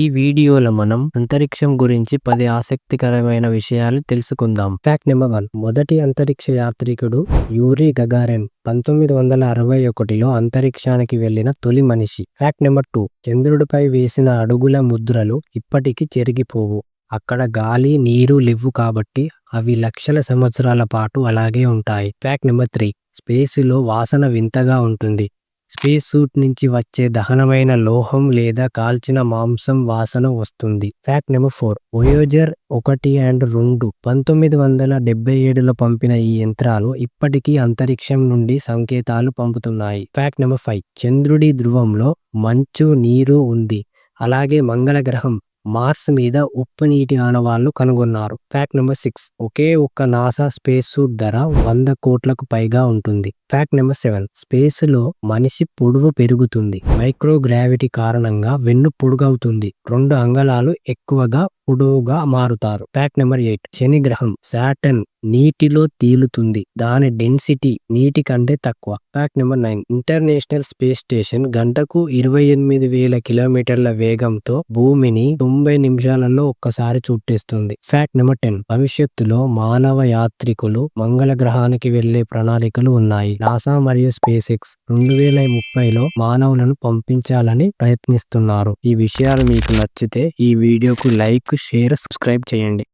ఈ వీడియోలో మనం అంతరిక్షం గురించి పది ఆసక్తికరమైన విషయాలు తెలుసుకుందాం. ఫ్యాక్ట్ నెంబర్ వన్ మొదటి అంతరిక్ష యాత్రికుడు యూరి గగారెన్ పంతొమ్మిది వందల అరవై ఒకటిలో అంతరిక్షానికి వెళ్ళిన తొలి మనిషి. ఫ్యాక్ట్ నెంబర్ టూ చంద్రుడిపై వేసిన అడుగుల ముద్రలు ఇప్పటికీ చెరిగిపోవు. అక్కడ గాలి నీరు లేవు కాబట్టి అవి లక్షల సంవత్సరాల పాటు అలాగే ఉంటాయి. ఫ్యాక్ట్ నెంబర్ త్రీ స్పేసులో వాసన వింతగా ఉంటుంది. స్పేస్ సూట్ నుంచి వచ్చే దహనమైన లోహం లేదా కాల్చిన మాంసం వాసన వస్తుంది. Fact number four. వయోజర్ ఒకటి అండ్ రెండు పంతొమ్మిది వందల డెబ్బై ఏడులో పంపిన ఈ యంత్రాలు ఇప్పటికీ అంతరిక్షం నుండి సంకేతాలు పంపుతున్నాయి. Fact number five. చంద్రుడి ధ్రువంలో మంచు నీరు ఉంది. అలాగే మంగళ గ్రహం. మార్స్ మీద ఉప్పు నీటి ఆనవాళ్ళు కనుగొన్నారు. Fact number six. ఒకే ఒక్క నాసా స్పేస్ సూట్ ధర వంద కోట్లకు పైగా ఉంటుంది. Fact number seven. స్పేస్లో మనిషి పొడవు పెరుగుతుంది. మైక్రోగ్రావిటీ కారణంగా వెన్ను పొడుగవుతుంది. రెండు అంగళాలు ఎక్కువగా పొడవుగా మారుతారు. ఫ్యాక్ట్ నెంబర్ ఎయిట్ శని గ్రహం శాటన్ నీటిలో తేలుతుంది. దాని డెన్సిటీ నీటి కంటే తక్కువ. Fact number nine international space station గంటకు ఇరవై ఎనిమిది వేల కిలోమీటర్ల వేగంతో భూమిని తొంభై నిమిషాలలో ఒక్కసారి చుట్టేస్తుంది. ఫ్యాక్ట్ నెంబర్ టెన్ భవిష్యత్తులో మానవ యాత్రికులు మంగళ గ్రహానికి వెళ్ళే ప్రణాళికలు ఉన్నాయి. నాసా మరియు స్పేస్ ఎక్స్ రెండు వేల ముప్పైలో మానవులను పంపించాలని ప్రయత్నిస్తున్నారు. ఈ విషయాలు మీకు నచ్చితే ఈ వీడియోకు లైక్ షేర్ సబ్స్క్రైబ్ చేయండి.